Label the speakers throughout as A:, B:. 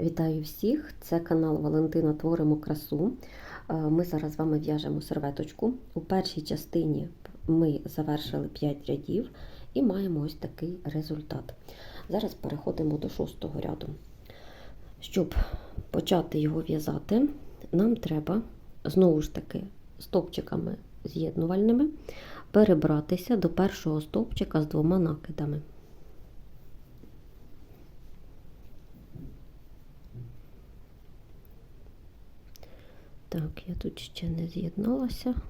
A: Вітаю всіх! Це канал Валентина Творимо красу. Е, ми зараз з вами в'яжемо серветочку. У першій частині ми завершили 5 рядів і маємо ось такий результат. Зараз переходимо до шостого ряду. Щоб почати його в'язати, нам треба знову ж таки стопчиками з'єднувальними перебратися до першого стопчика з двома накидами. Так, я тут ще не з'єдналася в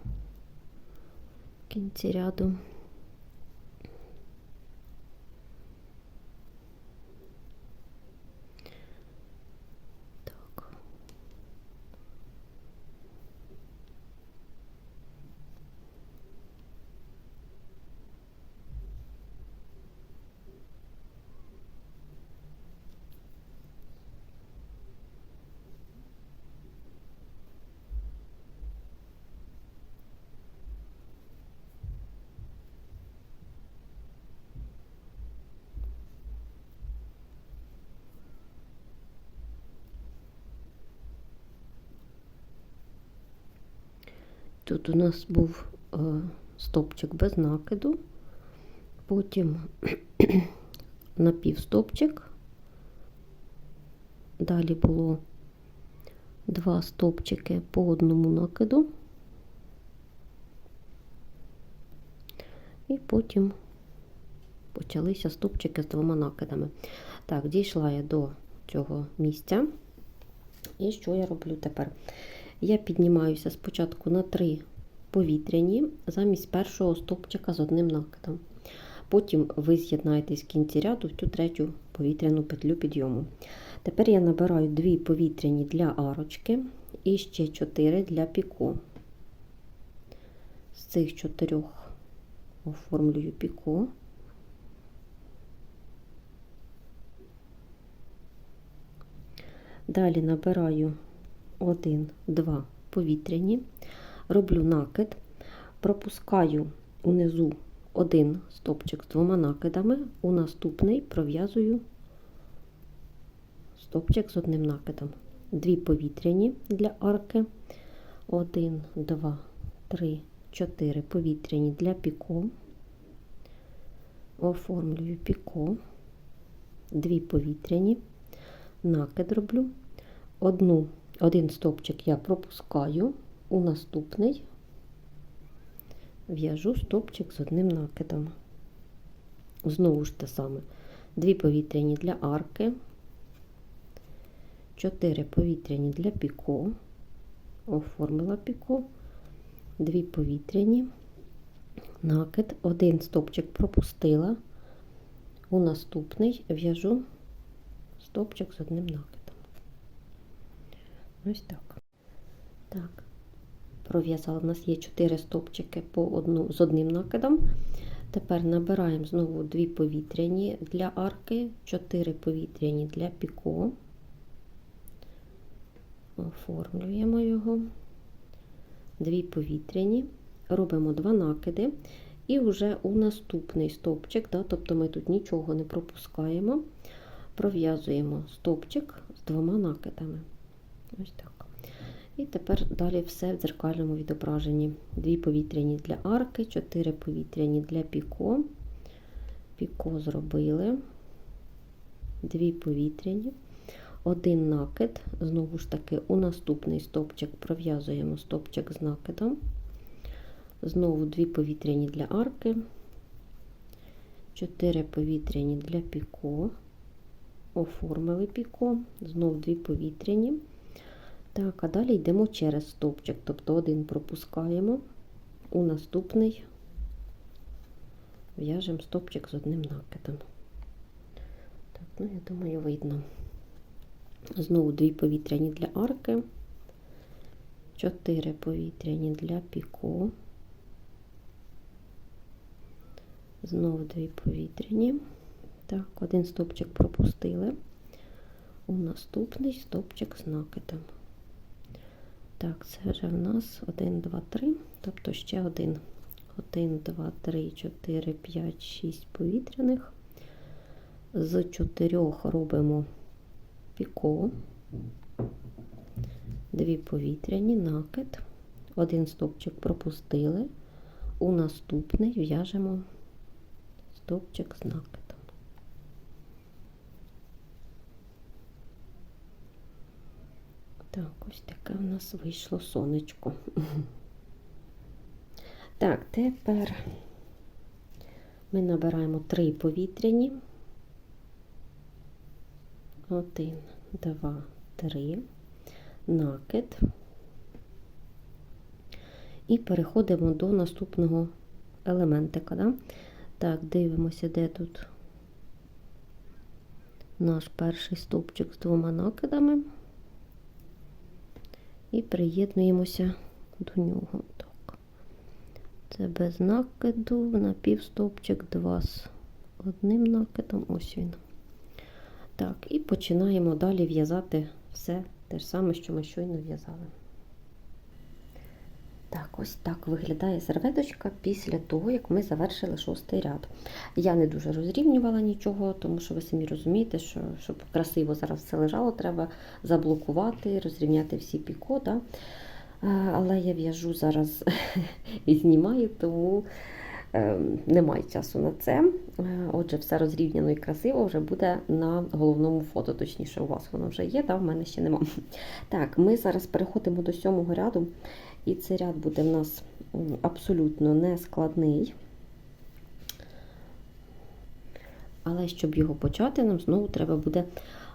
A: кінці ряду. Тут у нас був е, стопчик без накиду, потім напівстопчик, далі було два стопчики по одному накиду, і потім почалися стопчики з двома накидами. Так, дійшла я до цього місця. І що я роблю тепер? Я піднімаюся спочатку на три повітряні замість першого стовпчика з одним накидом. Потім ви з'єднаєтесь в кінці ряду в цю третю повітряну петлю підйому. Тепер я набираю дві повітряні для арочки і ще чотири для піку. З цих чотирьох оформлюю піку. Далі набираю 1, 2 повітряні. Роблю накид, пропускаю унизу один стопчик з двома накидами, у наступний пров'язую стопчик з одним накидом. Дві повітряні для арки. 1, 2, 3, 4 повітряні для піко. Оформлюю піко, дві повітряні, накид роблю, одну один стопчик я пропускаю, у наступний в'яжу стовпчик з одним накидом. Знову ж те саме: дві повітряні для арки, 4 повітряні для піко, оформила піко, дві повітряні, накид, один стовпчик пропустила, у наступний в'яжу стовпчик з одним накидом. Ось так. Так, пров'язала. У нас є 4 стопчики по одну, з одним накидом. Тепер набираємо знову 2 повітряні для арки, 4 повітряні для піко. Оформлюємо його, 2 повітряні, робимо 2 накиди. І вже у наступний стопчик, да, тобто ми тут нічого не пропускаємо, пров'язуємо стопчик з двома накидами. Ось так. І тепер далі все в дзеркальному відображенні. Дві повітряні для арки, чотири повітряні для піко. Піко зробили. Дві повітряні. Один накид. Знову ж таки, у наступний стопчик пров'язуємо стопчик з накидом. Знову дві повітряні для арки. 4 повітряні для піко, оформили піко, знову дві повітряні. Так, а далі йдемо через стовпчик, тобто один пропускаємо, у наступний в'яжемо стовпчик з одним накидом. Так, ну, я думаю, видно. Знову дві повітряні для арки, чотири повітряні для піко. Знову дві повітряні. Так, один стовпчик пропустили. У наступний стовпчик з накидом. Так, це вже в нас 1, 2, 3, тобто ще один. 1, 2, 3, 4, 5, 6 повітряних. З чотирьох робимо піко, дві повітряні, накид, один стовпчик пропустили, у наступний в'яжемо стовпчик з накидом. Так, ось таке у нас вийшло сонечко. Так, тепер ми набираємо три повітряні. Один, два, три, накид. І переходимо до наступного елементика. Да? Так, дивимося, де тут наш перший стовпчик з двома накидами і приєднуємося до нього. Так. Це без накиду, на напівстопчик 2 з одним накидом. Ось він. Так, і починаємо далі в'язати все те ж саме, що ми щойно в'язали. Так, ось так виглядає серветочка після того, як ми завершили шостий ряд. Я не дуже розрівнювала нічого, тому що ви самі розумієте, що щоб красиво зараз все лежало, треба заблокувати, розрівняти всі піко. Да? Але я в'яжу зараз і знімаю, тому Е, немає часу на це. Е, отже, все розрівняно і красиво вже буде на головному фото. Точніше, у вас воно вже є, та в мене ще нема. Так, ми зараз переходимо до сьомого ряду, і цей ряд буде в нас абсолютно нескладний. Але щоб його почати, нам знову треба буде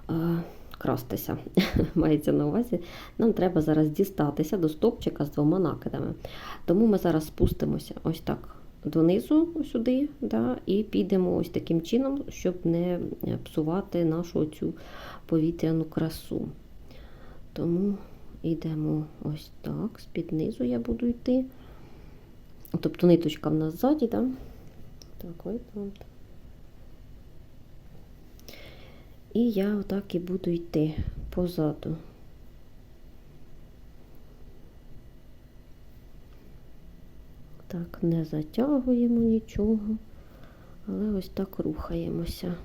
A: а, е, крастися. Мається на увазі, нам треба зараз дістатися до стопчика з двома накидами. Тому ми зараз спустимося ось так донизу сюди, да, і підемо ось таким чином, щоб не псувати нашу цю повітряну красу. Тому йдемо ось так, з-під низу я буду йти. Тобто ниточка в нас ззаді, да? так, ось там. І я отак і буду йти позаду. Так, не затягуємо нічого, але ось так рухаємося.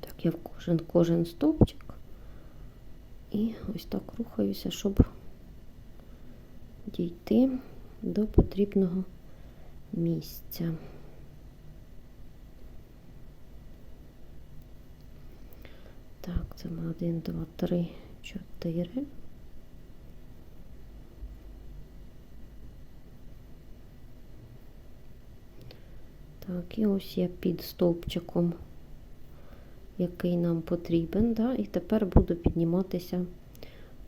A: Так, я в кожен кожен стовпчик і ось так рухаюся, щоб дійти до потрібного місця. Так, це ми 1, 2, 3, 4. Так, і ось я під стовпчиком, який нам потрібен, да, і тепер буду підніматися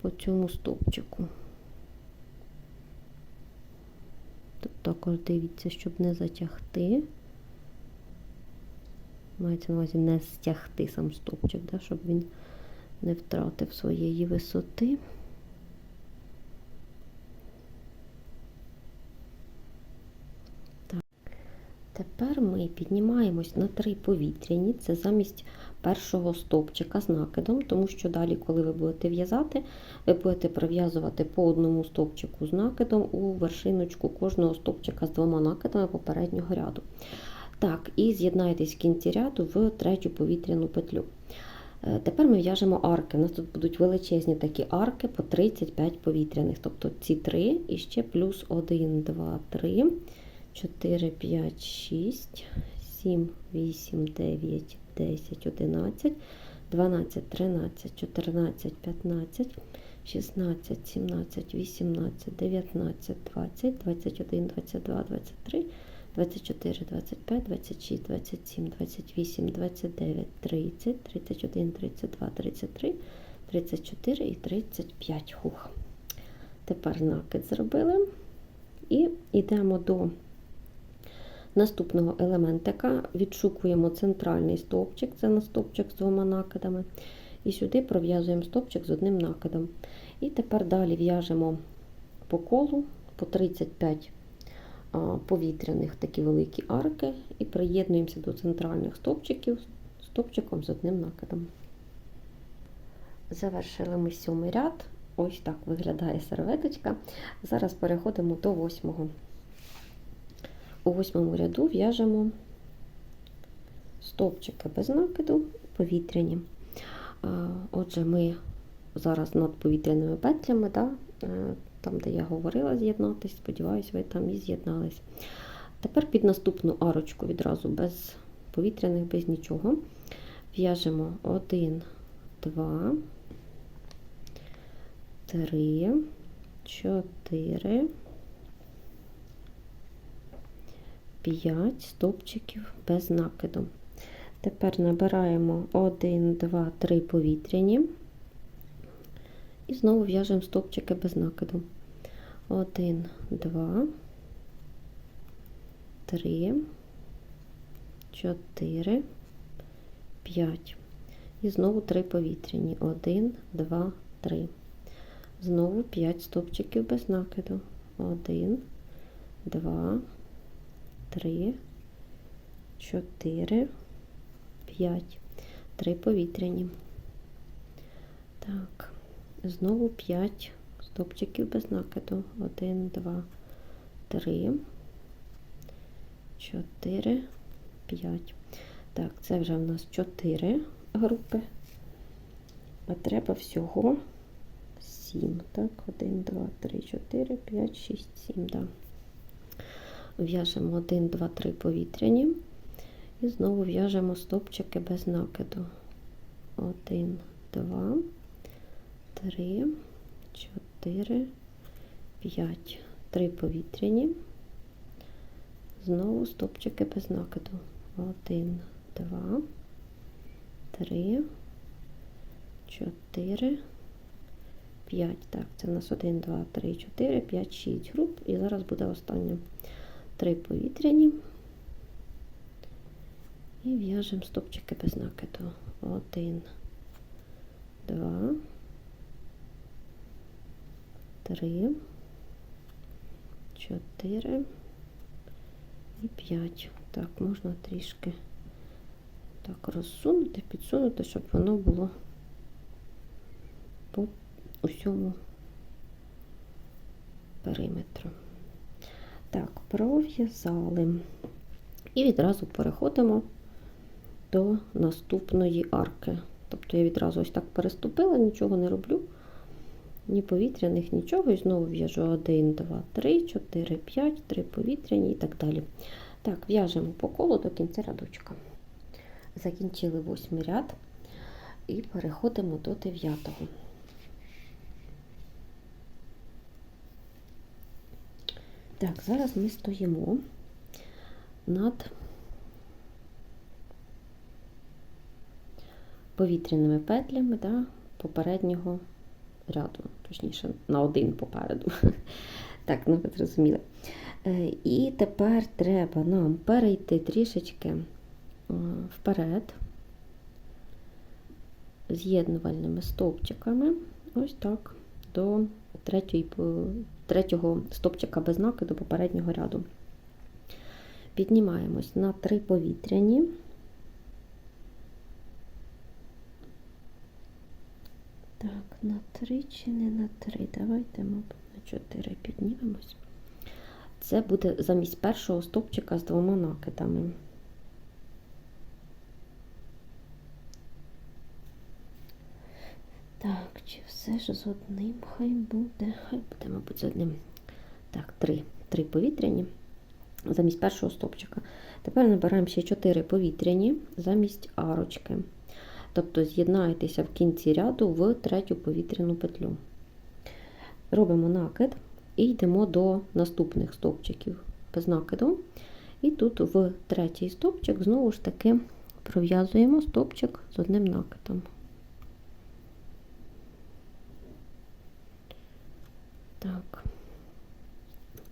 A: по цьому стовпчику. також дивіться, щоб не затягти. Мається на увазі не стягти сам стопчик, да, щоб він не втратив своєї висоти. Тепер ми піднімаємось на три повітряні, це замість першого стовпчика з накидом, тому що далі, коли ви будете в'язати, ви будете пров'язувати по одному стовпчику з накидом у вершиночку кожного стовпчика з двома накидами попереднього ряду. Так, і з'єднаєтесь в кінці ряду в третю повітряну петлю. Е, тепер ми в'яжемо арки. У нас тут будуть величезні такі арки по 35 повітряних, тобто ці три, і ще плюс 1, 2, 3, 4, 5, 6, 7, 8, 9, 10, 11, 12, 13, 14, 15, 16, 17, 18, 19, 20, 21, 22, 23, 24, 25, 26, 27, 28, 29, 30, 31, 32, 33, 34 і 35 хух. Тепер накид зробили. І йдемо до наступного елементика відшукуємо центральний стовпчик, це на стовпчик з двома накидами. І сюди пров'язуємо стовпчик з одним накидом. І тепер далі в'яжемо по колу по 35 повітряних такі великі арки, і приєднуємося до центральних стовпчиків стовпчиком з одним накидом. Завершили ми сьомий ряд. Ось так виглядає серветочка. Зараз переходимо до восьмого у восьмому ряду в'яжемо стовпчики без накиду повітряні. Отже, ми зараз над повітряними петлями, да, е, там, де я говорила, з'єднатися, сподіваюся, ви там і з'єднались. Тепер під наступну арочку відразу без повітряних, без нічого. В'яжемо 1, 2, 3, 4. 5 стопчиків без накиду. Тепер набираємо 1, 2, 3 повітряні і знову в'яжемо стовпчики без накиду. 1, 2, 3, 4, 5. І знову 3 повітряні. 1, 2, 3. Знову 5 стовпчиків без накиду. 1, 2, 3. Три, чотири, п'ять, Три повітряні. Так, знову п'ять стопчиків без накиду. Один, два, три, чотири, п'ять. Так, це вже в нас чотири групи. А треба всього сім. Так, один, два, три, чотири, п'ять, шість, сім. Да в'яжемо 1, 2, 3 повітряні. І знову в'яжемо стопчики без накиду. 1, 2, 3, 4, 5, 3 повітряні. Знову стопчики без накиду. 1, 2, 3, 4, 5. Так, це у нас 1, 2, 3, 4, 5, 6 груп. І зараз буде остання. Три повітряні і в'яжемо стопчики без накиду. один, два, три, чотири і п'ять. Так, можна трішки так розсунути, підсунути, щоб воно було по усьому периметру. Так, пров'язали. І відразу переходимо до наступної арки. Тобто я відразу ось так переступила, нічого не роблю, ні повітряних, нічого. І знову в'яжу 1, 2, 3, 4, 5, 3 повітряні і так далі. Так, в'яжемо по колу до кінця рядочка. Закінчили восьмий ряд і переходимо до дев'ятого. Так, зараз ми стоїмо над повітряними петлями да, попереднього ряду, точніше, на один попереду. Так, ну ви зрозуміли. Е, і тепер треба нам перейти трішечки е, вперед, з'єднувальними стовпчиками, ось так, до третьої е, третього стопчика без знаки до попереднього ряду. Піднімаємось на три повітряні. Так, на три, чи не на три. Давайте, мабуть, на чотири піднімемось. Це буде замість першого стопчика з двома накидами. все ж з одним. Хай буде, хай буде, мабуть, з одним. Так, три три повітряні замість першого стопчика. Тепер набираємо ще чотири повітряні замість арочки. Тобто з'єднаєтеся в кінці ряду в третю повітряну петлю. Робимо накид і йдемо до наступних стовпчиків без накиду. І тут в третій стовпчик знову ж таки пров'язуємо стовпчик з одним накидом. Так,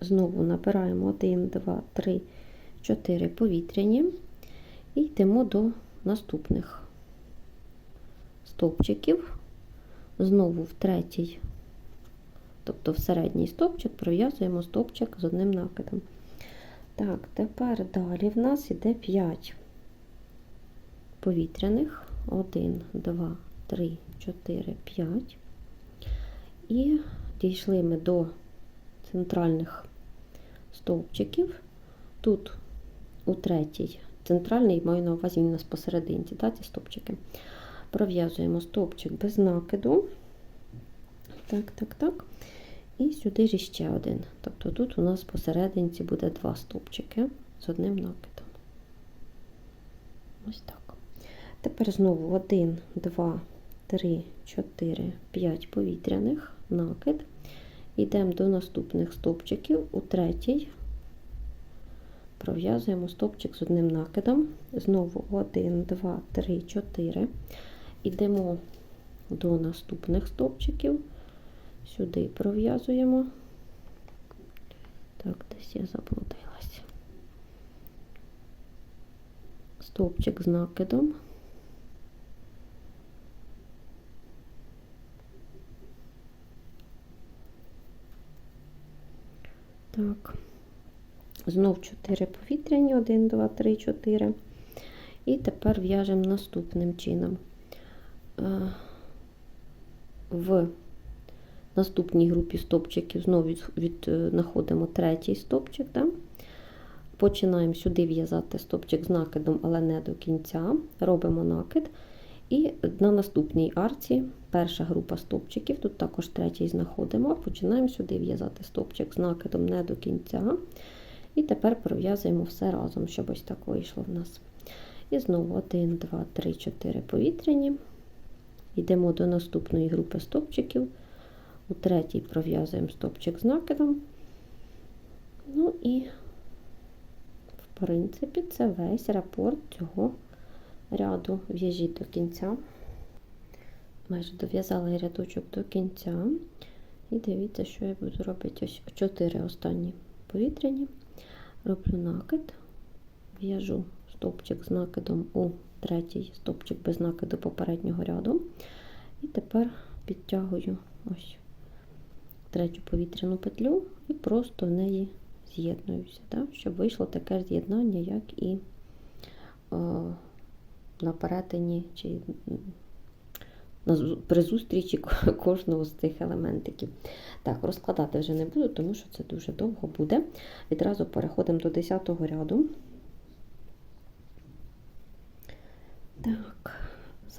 A: знову набираємо 1, 2, 3, 4 повітряні і йдемо до наступних стовпчиків, знову в третій, тобто в середній стовпчик, пров'язуємо стовпчик з одним накидом. Так, тепер далі в нас йде 5 повітряних. 1, 2, 3, 4, 5. І Дійшли ми до центральних стовпчиків. Тут у третій центральний, маю на увазі, він у нас посерединці, да, ці стовпчики. Пров'язуємо стовпчик без накиду. Так, так, так. І сюди ж ще один. Тобто тут у нас посерединці буде два стовпчики з одним накидом. Ось так. Тепер знову 1, 2, 3, 4, 5 повітряних накид. Йдемо до наступних стопчиків. У третій пров'язуємо стопчик з одним накидом. Знову 1, 2, 3, 4. Йдемо до наступних стопчиків. Сюди пров'язуємо. Так, десь я заблудилась Стопчик з накидом. Так, знов 4 повітряні, 1, 2, 3, 4. І тепер в'яжемо наступним чином. Е, в наступній групі стопчиків знову е, знаходимо третій стопчик. Да? Починаємо сюди в'язати стопчик з накидом, але не до кінця. Робимо накид. І на наступній арці перша група стопчиків, тут також третій знаходимо, починаємо сюди в'язати стопчик з накидом не до кінця. І тепер пров'язуємо все разом, щоб ось так вийшло в нас. І знову 1, 2, 3, 4 повітряні. Йдемо до наступної групи стопчиків. У третій пров'язуємо стопчик з накидом. Ну і, в принципі, це весь рапорт цього ряду. В'яжіть до кінця майже дов'язала рядочок до кінця. І дивіться, що я буду робити ось 4 останні повітряні. Роблю накид, в'яжу стовпчик з накидом у третій стовпчик без накиду попереднього ряду. І тепер підтягую ось третю повітряну петлю і просто в неї з'єднуюся, так? щоб вийшло таке з'єднання, як і о, е, на перетині чи при зустрічі кожного з цих елементиків. Так, розкладати вже не буду, тому що це дуже довго буде. Відразу переходимо до 10 ряду. Так,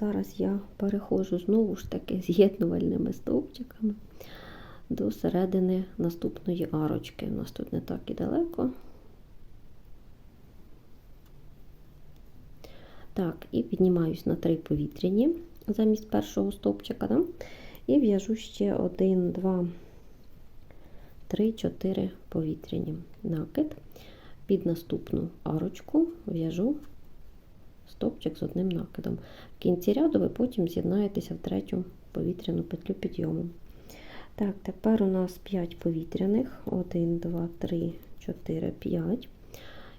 A: зараз я переходжу знову ж таки з'єднувальними стовпчиками до середини наступної арочки. У нас тут не так і далеко. Так, і піднімаюсь на три повітряні замість першого стовпчика. Да? І в'яжу ще 1, 2, 3, 4 повітряні накид. Під наступну арочку в'яжу стовпчик з одним накидом. В кінці ряду ви потім з'єднаєтеся в третю повітряну петлю підйому. Так, тепер у нас 5 повітряних: 1, 2, 3, 4, 5.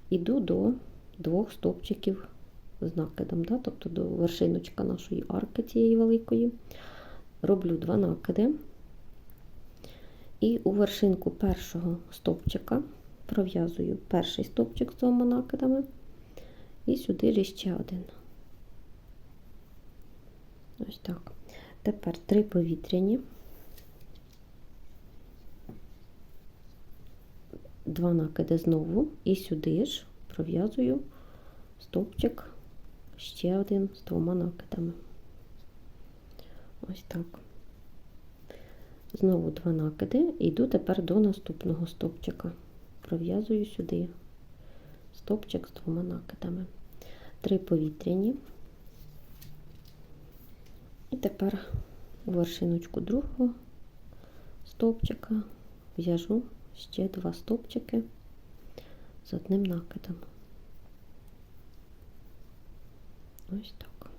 A: Іду до двох стовпчиків з накидом, да? тобто до вершиночка нашої арки цієї великої. Роблю два накиди. І у вершинку першого стовпчика пров'язую перший стовпчик з двома накидами, і сюди ж ще один. Ось так. Тепер три повітряні, два накиди знову, і сюди ж пров'язую стовпчик ще один з двома накидами. Ось так. Знову два накиди, йду тепер до наступного стопчика. Пров'язую сюди стопчик з двома накидами. Три повітряні. І тепер у вершиночку другого стовпчика в'яжу ще два стовпчики з одним накидом. Ось так.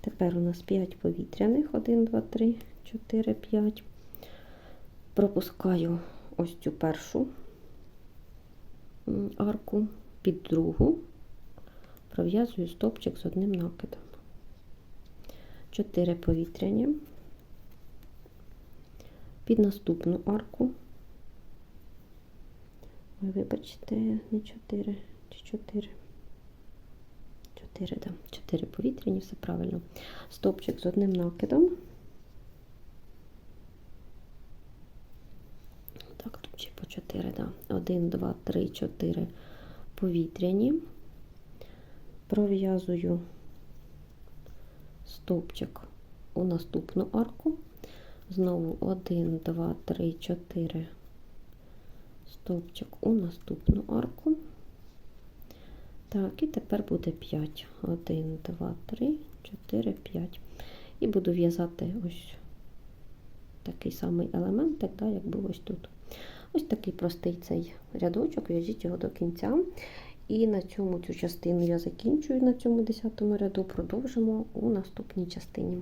A: Тепер у нас 5 повітряних, 1, 2, 3, 4, 5. Пропускаю ось цю першу арку під другу, пров'язую стопчик з одним накидом. 4 повітряні. Під наступну арку. Вибачте, не 4 чи 4. 4, да, 4 повітряні, все правильно. Стопчик з одним накидом. Так, тут ще по 4, да. 1, 2, 3, 4 повітряні. Пров'язую стовпчик у наступну арку. Знову 1, 2, 3, 4 стовпчик у наступну арку. Так, і тепер буде 5. 1, 2, 3, 4, 5. І буду в'язати ось такий самий елемент, так, як був ось тут. Ось такий простий цей рядочок, в'яжіть його до кінця. І на цьому цю частину я закінчую на цьому 10 ряду, продовжимо у наступній частині.